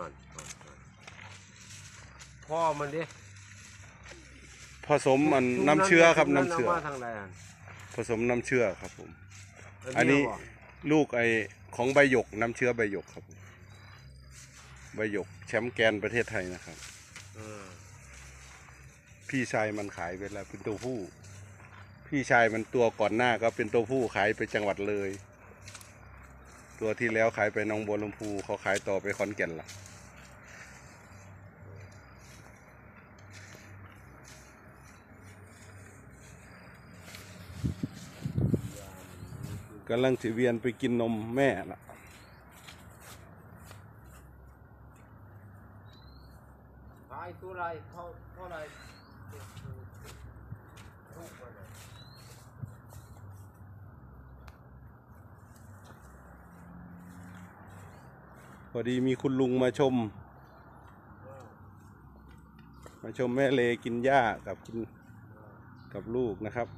อ่อนอ่อนอ่อนพ่อมันดิผสมมันน้ำเชื้อครับชุน้ำเชื้อามาทางใดอันผสมน้ำเชื่อครับผม อันนี้บ่ลูกไอของใบหยกน้ำเชื้อใบหยกครับผมใบหยกแชมป์แกรนด์ประเทศไทยนะครับ เออพี่ชายมันขายไปแล้วเป็นตัวผู้ พี่ชายมันตัวก่อนหน้าก็เป็นตัวผู้ขายไปจังหวัดเลย ตัวที่แล้วขายไปหนองบัวลำพูเขาขายต่อไปขอนแก่นละกำลังถือเวียนไปกินนมแม่ละขายตัวไรเท่าเท่าไรถูกกว่าไหน พอดีมีคุณลุงมาชม มาชมแม่เลกินหญ้ากับกินกับลูกนะครับ